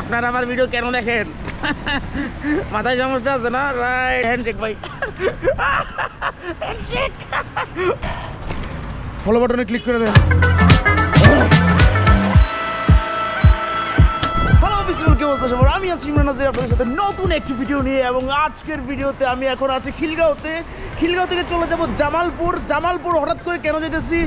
আপনারা আমার ভিডিও কেন দেখেন? মাথায় সমস্যা আছে না? রাইট হ্যান্ডশেক ভাই। ফলো বাটনে ক্লিক করে দেন। সবার, আমি আছি ইমরান নাজির, আপনাদের সাথে নতুন একটি ভিডিও নিয়ে, এবং আজকের ভিডিওতে আমি এখন আছি খিলগাঁওতে। খিলগাঁও থেকে চলে যাব জামালপুর। জামালপুর হঠাৎ করে কেন যেতেছি,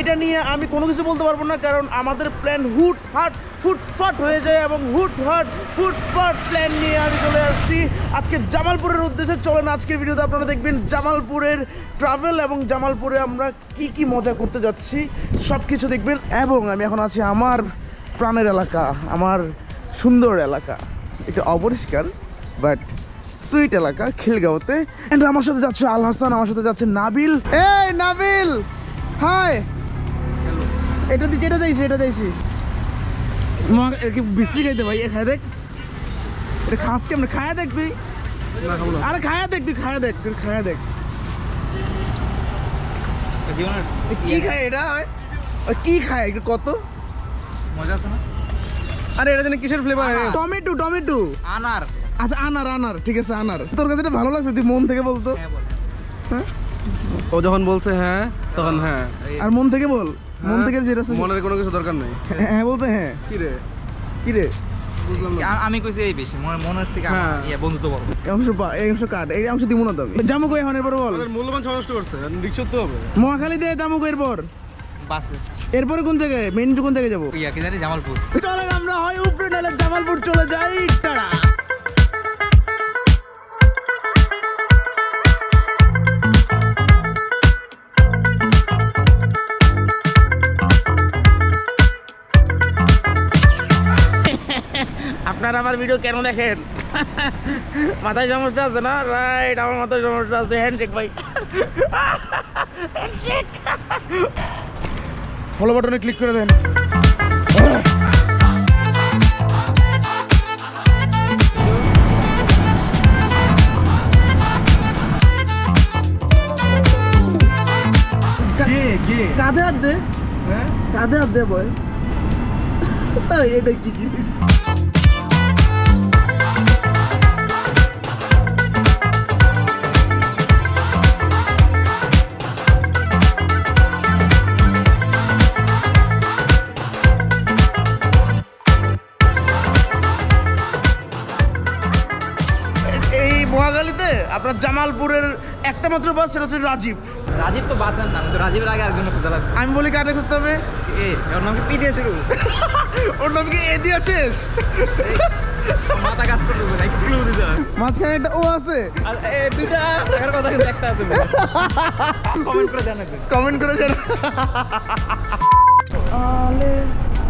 এটা নিয়ে আমি কোনো কিছু বলতে পারব না, কারণ আমাদের প্ল্যান হুট হাট ফুটফাট হয়ে যায়, এবং হুট হাট ফুটফাট প্ল্যান নিয়ে আমি চলে আসছি। আজকে জামালপুরের উদ্দেশ্যে চলেন, আজকের ভিডিওতে আপনারা দেখবেন জামালপুরের ট্রাভেল এবং জামালপুরে আমরা কি কি মজা করতে যাচ্ছি সব কিছু দেখবেন। এবং আমি এখন আছি আমার প্রাণের এলাকা, আমার সুন্দর এলাকা। একটু অপরিষ্কার বাট সুইট এলাকা খিলগাঁওতে। এন্ড আমার সাথে যাচ্ছে আল হাসান আমার সাথে যাচ্ছে নাবিল। এই নাবিল! হাই এটা দিকে এটা যাইছি এটা যাইছি বিশ্রী খাইতে ভাই? খায় দেখ। এটা খাস কেমন? খায়া দেখ তুই। আরে খায়া দেখ তুই খায়া দেখ তুই খায়া দেখ। কি খায় এটা? ওই কি খায়? কত? মজা আছে না? আরে এটা জানি কিসের ফ্লেভার টমেটো টমেটো। আনার। আচ্ছা আনার আনার। ঠিক আছে আনার। তোর কাছে এটা ভালো লাগছে? তুই মন থেকে বলতো হ্যাঁ ও যখন বলছে হ্যাঁ তখন হ্যাঁ। আর মন থেকে বল। মন থেকে যেটা আছে- মনের কোনো কিছু দরকার নেই। হ্যাঁ বলছে হ্যাঁ। কি রে? কি রে? আমি কইছি এই বেশি মনের মনের থেকে হ্যাঁ। ইয়ে বন্ধুত্ব এই অংশ এই অংশ কাট। এই অংশ দিব না তো আমি। জামু কই এখন এরপর বল? মূল্যবান সময় করছে তো হবে। মহাখালী দিয়ে জামু কই এরপর? বাসে। এরপরে কোন জায়গায় মেন কোন জায়গায় যাব? ইয়া জানি জামালপুর। চলেন আমরা হয় উপরে নাহলে জামালপুর চলে যাই টাড়া আপনারা আমার ভিডিও কেন দেখেন? মাথায় সমস্যা আছে না? রাইট আমার মাথায় সমস্যা আছে। হ্যান্ডশেক ভাই। হ্যান্ডশেক ফলো বাটনে ক্লিক করে দেন। কাঁধে হাত দে। হ্যাঁ? কাঁধে হাত দে বয়। এটা কি? একটা মাত্র বাস সেটা হচ্ছে রাজীব। রাজীব তো বাসের নাম তো রাজীবের আগে একজন খোঁজা লাগবে। আমি বলি কারে খুঁজতে হবে? এ ওর নাম কি পি দিয়ে শুরু ওর নাম কি এ দিয়া শেষ মাথা কাজ করতেছে না ক্লু দিতে মাঝখানে একটা ও আছে। আর এ কথা কিন্তু একটা আছে। কমেন্ট করে জানাবেন কমেন্ট করে জানা আলে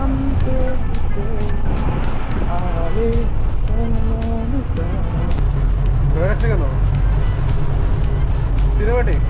আমকে আলে কেন? সিনেমাটিক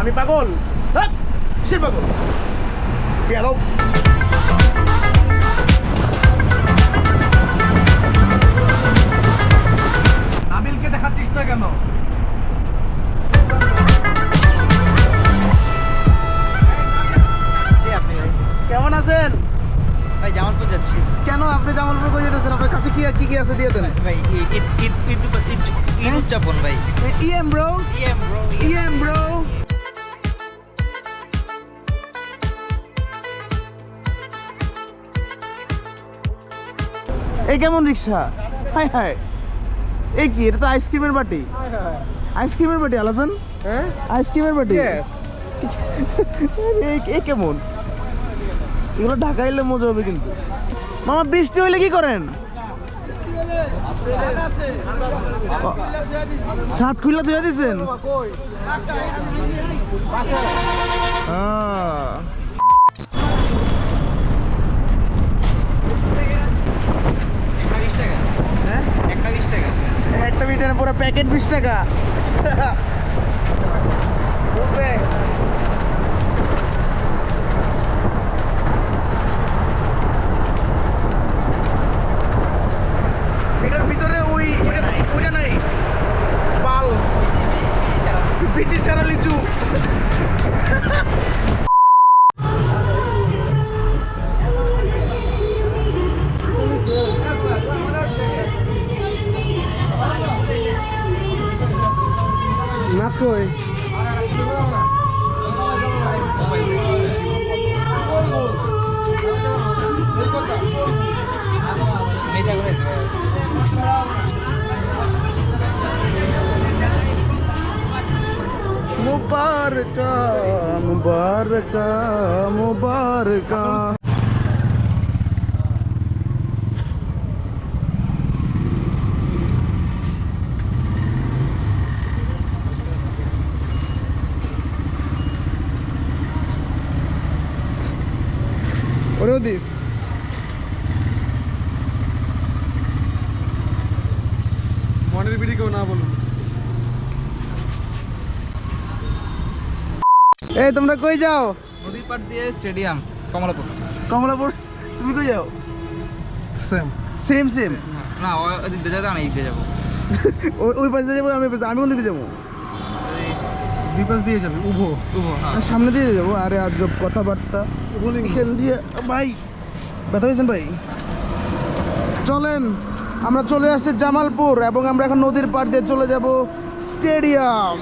আমি পাগল হ্যাঁ, কিসের পাগল গেলো দেখাচ্ছিস না কেন? কেমন আছেন? ভাই জামালপুর যাচ্ছি। কেন আপনি জামালপুর কই যেতেছেন? আপনার কাছে কি কি কি আছে দিয়ে দেন। ভাই ঈদ ঈদ ঈদ ঈদ উদযাপন ভাই। EM bro EM bro EM. Bro এই কেমন রিক্সা? High high. এই কি এটা তো আইসক্রিমের বাটি? আইসক্রিমের বাটি আলাসান? হ্যাঁ? আইসক্রিমের বাটি? এই কেমন? এগুলো ঢাকা এলে মজা হবে কিন্তু। মামা বৃষ্টি হইলে কি করেন? ছাদ খুললা ধুয়ে দিছেন? আহ। একটা মিটারে পুরো প্যাকেট বিশ টাকা। বুঝছে এটার ভিতরে ওই, ওইটা ওইটা নাই। পাল ছাড়া লিচু। মুবারকা মুবারকা মুবারকা ওরেও দিস মনের বিড়ি কেউ না বলুন এই তোমরা কই যাও? নদীর পাড় দিয়ে স্টেডিয়াম কমলাপুর। কমলাপুর তুমি কই যাও? সেম সেম সেম না ও ওদিক দিয়ে যাব আমি এদিক দিয়ে যাব। ওই পাশে যাব আমি ওই পাশে- আমি কোন দিকে যাব? দুই পাশ দিয়ে যাবে উভো। উভো হ্যাঁ। সামনে দিয়ে যাব আরে আর আজব কথাবার্তা। এখান দিয়ে ভাই ব্যথা পেয়েছেন ভাই? চলেন আমরা চলে আসছি জামালপুর এবং আমরা এখন নদীর পাড় দিয়ে চলে যাব। স্টেডিয়াম।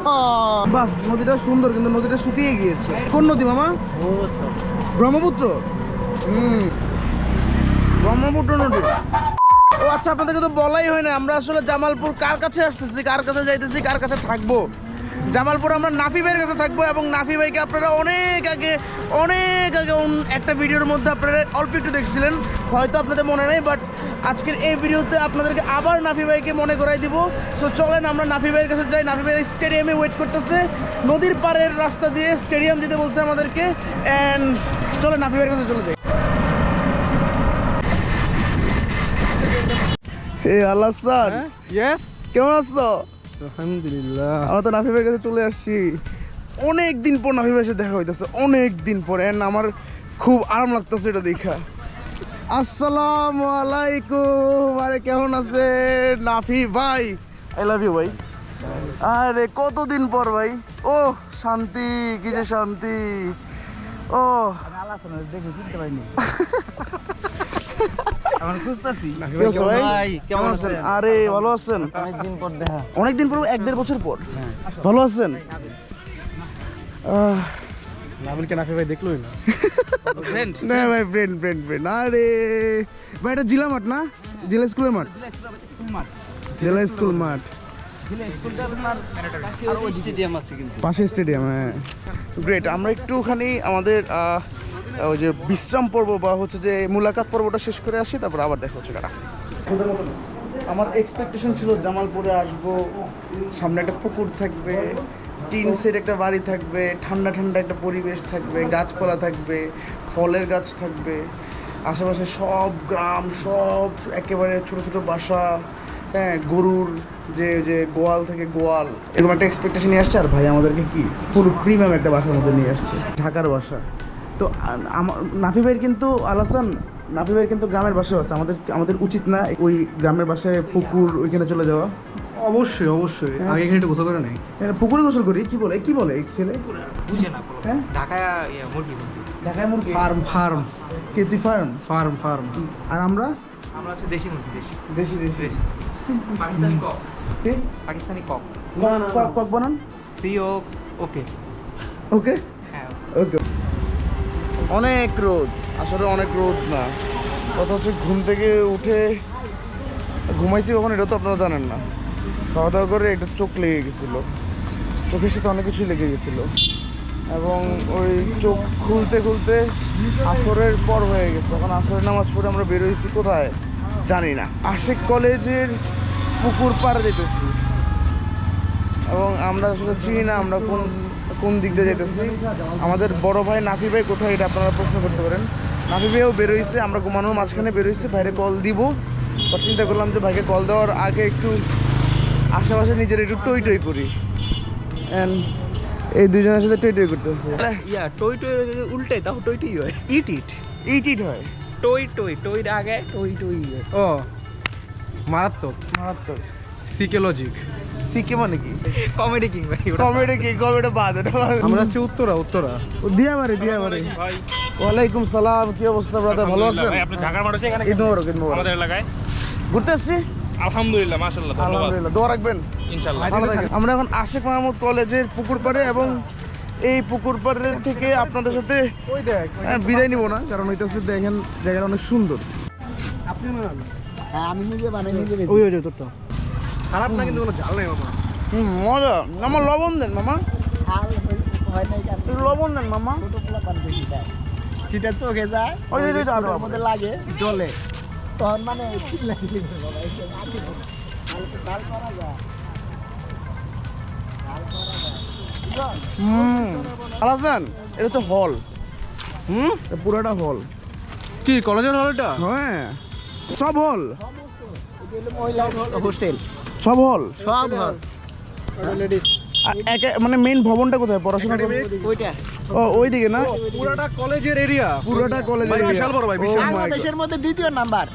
বাহ নদীটা সুন্দর কিন্তু নদীটা শুকিয়ে গিয়েছে। কোন নদী মামা? ব্রহ্মপুত্র। হুম। ব্রহ্মপুত্র নদী। ও আচ্ছা আপনাদেরকে তো বলাই হয় না আমরা আসলে জামালপুর কার কাছে আসতেছি কার কাছে যাইতেছি কার কাছে থাকব? জামালপুর আমরা নাফি ভাইয়ের কাছে থাকব এবং নাফি ভাইকে আপনারা অনেক আগে অনেক আগে একটা ভিডিওর মধ্যে আপনারা অল্প একটু দেখছিলেন। হয়তো আপনাদের মনে নেই বাট আজকের এই ভিডিওতে আপনাদেরকে আবার নাফি ভাইকে মনে করাই দিব। সো চলেন আমরা নাফি ভাইয়ের কাছে যাই। নাফি ভাইয়ের স্টেডিয়ামে ওয়েট করতেছে। নদীর পাড়ের রাস্তা দিয়ে স্টেডিয়াম যেতে বলছে আমাদেরকে। অ্যান্ড চলে নাফি ভাইয়ের কাছে চলে যাই। এ আল্লাহ স্যার। ইয়েস কেমন আছো? আলহামদুলিল্লাহ। আমরা তো নাফি ভাইয়ের কাছে চলে আসছি। অনেক দিন পর নাফি ভাইয়ের সাথে দেখা হইতেছে। অনেক দিন পরে। And আমার খুব আরাম লাগতেছে এটা দেখা। আসসালামু আলাইকুম। আরে কেমন আছে নাফি ভাই আই লাভ ইউ ভাই। আরে কতদিন পর ভাই? ও শান্তি কি যে শান্তি। ও আরে ভালো আছেন? অনেকদিন পর দেখা। অনেকদিন পর এক দেড় বছর পর। ভালো আছেন? আহ, নাবিলকে নাফি ভাই দেখলোই না। ফ্রেন্ড না ভাই ফ্রেন্ড ফ্রেন্ড ফ্রেন্ড আরে ভাই এটা জিলা মাঠ না? জেলা স্কুলের মাঠ? জেলা স্কুল মাঠ। পাশে স্টেডিয়াম হ্যাঁ। গ্রেট আমরা একটুখানি আমাদের ওই যে বিশ্রাম পর্ব বা হচ্ছে যে মুলাকাত পর্বটা শেষ করে আসি তারপর আবার দেখা হচ্ছে কারা আমার এক্সপেকটেশন ছিল জামালপুরে আসব। সামনে একটা পুকুর থাকবে। টিন সেট একটা বাড়ি থাকবে, ঠান্ডা ঠান্ডা একটা পরিবেশ থাকবে, গাছপালা থাকবে, ফলের গাছ থাকবে, আশেপাশে সব গ্রাম, সব একেবারে ছোট ছোট বাসা হ্যাঁ গরুর যে যে গোয়াল থেকে গোয়াল, এরকম একটা এক্সপেকটেশন নিয়ে আসছে। আর ভাই, আমাদেরকে কি পুরো প্রিমিয়াম একটা বাসার মধ্যে নিয়ে আসছে। ঢাকার বাসা। তো আমার নাফি ভাইয়ের কিন্তু আলাসান, নাফি ভাইয়ের কিন্তু গ্রামের বাসায় আছে। আমাদের আমাদের উচিত না ওই গ্রামের বাসায় পুকুর ওইখানে চলে যাওয়া। অবশ্যই অবশ্যই। আগে এখানে একটু গোসল করে নেই। পুকুরে গোসল করি? কি বলে? কি বলে ছেলে? বুঝে না হ্যাঁ? ঢাকায় ইয়ে, মুরগি মুরগি। ঢাকায় মুরগি? Farm farm. কেতি ফার্ম? Farm farm. আর আমরা? আমরা হচ্ছে দেশি মুরগি দেশি। দেশি দেশি। দেশি। পাকিস্তানি কক। কে? পাকিস্তানি কক। কক- কক বানান? সিও ওকে। ওকে? হ্যাঁ ওকে। অনেক রোদ। আসলে অনেক রোদ না। কথা হচ্ছে ঘুম থেকে উঠে ঘুমাইছি কখন এটা তো আপনারা জানেন না। খাওয়া দাওয়া করে একটা চোখ লেগে গেছিল। চোখের সাথে অনেক কিছুই লেগে গেছিল। এবং ওই চোখ খুলতে খুলতে আসরের পর হয়ে গেছে। এখন আসরের নামাজ পড়ে আমরা বেরোইছি কোথায়? জানি না। আশেক কলেজের পুকুর পাড়ে যেতেছি। এবং আমরা আসলে চিনি না আমরা কোন কোন দিক দিয়ে যেতেছি। আমাদের বড় ভাই নাফি ভাই কোথায় এটা আপনারা প্রশ্ন করতে পারেন। নাফি ভাইও বেরোইছে আমরা ঘুমানোর মাঝখানে বেরোইছে ভাইরে কল দিব। চিন্তা করলাম যে ভাইকে কল দেওয়ার আগে একটু আশেপাশে নিজের একটু টই টই করি। অ্যান্ড এই দুজনের সাথে টই টই করতেছে। ইয়া টই টই উল্টে তাও টই টই হয়। ইট ইট ইট ইট হয়। টই টই টইর আগে টই টই ও মারাত্মক মারাত্মক। সিকে লজিক সিকে মানে কি? কমেডি কিং ভাই। কমেডি কি কমেডি বাদ আমরা হচ্ছে উত্তরা উত্তরা। দিয়া বাড়ি দিয়া বাড়ি ওয়ালাইকুম সালাম কি অবস্থা ব্রাদার ভালো আছেন? আপনি ঢাকার মানুষ এখানে? ঈদ মোবারক ঈদ মোবারক। আমাদের এলাকায়। ঘুরতে আসছি? আলহামদুলিল্লাহ মাশাআল্লাহ ধন্যবাদ আলহামদুলিল্লাহ দোয়া রাখবেন ইনশাআল্লাহ। আমরা এখন আশেক মাহমুদ কলেজের পুকুর পাড়ে এবং এই পুকুর পাড়ের থেকে আপনাদের সাথে হ্যাঁ, বিদায় নিব না কারণ হইতেছে দেখেন জায়গাটা অনেক সুন্দর আপনি হ্যাঁ আমি নিজে বানাই নিজে ওই ওই তোরটা খারাপ না কিন্তু কোনো ঝাল নেই মামা হুম মজা মামা লবণ দেন মামা হয় লবণ দেন মামা ছোট চোখে যায় ওই লাগে জলে তখন মানে এটা তো হল। হুম? এটা পুরোটা হল। কি কলেজের হলটা হ্যাঁ। সব হল? এটা হলো হোস্টেল। সব হল? সব আর একে মানে মেইন ভবনটা কোথায়? পড়াশোনা করবে? ওইটা। ও ওইদিকে না? পুরাটা কলেজের এরিয়া পুরোটা কলেজের ভাই, বিশাল বড় ভাই, Oh বিশাল। বাংলাদেশের মধ্যে দ্বিতীয় নাম্বার।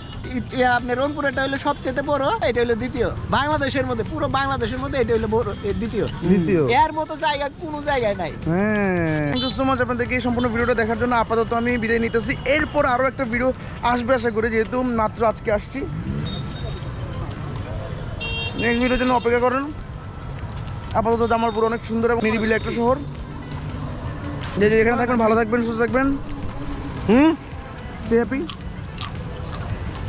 আপনি রংপুরটা হলো সবচেয়ে বড় এটা হলো দ্বিতীয়। বাংলাদেশের মধ্যে পুরো বাংলাদেশের মধ্যে এটা হলো বড় দ্বিতীয়। দ্বিতীয়। এর মতো জায়গা কোনো জায়গায় নাই। হ্যাঁ। থ্যাংক ইউ সো মাচ আপনাদেরকে এই সম্পূর্ণ ভিডিওটা দেখার জন্য। আপাতত আমি বিদায় নিতেছি। এরপর আরও একটা ভিডিও আসবে আশা করি যেহেতু মাত্র আজকে আসছি। নেক্সট ভিডিওর জন্য অপেক্ষা করেন। আপাতত জামালপুর অনেক সুন্দর এবং নিরিবিলি একটা শহর। যে যে এখানে থাকবেন ভালো থাকবেন সুস্থ থাকবেন। হুম? স্টে হ্যাপি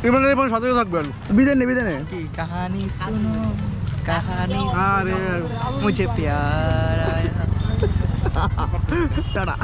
ইমরানের এবং সাথেও থাকবেন। বিদায় নে বিদায় নে। কাহানি শুনো কাহানি আরে। মুঝে প্যার। আয়া টাটা।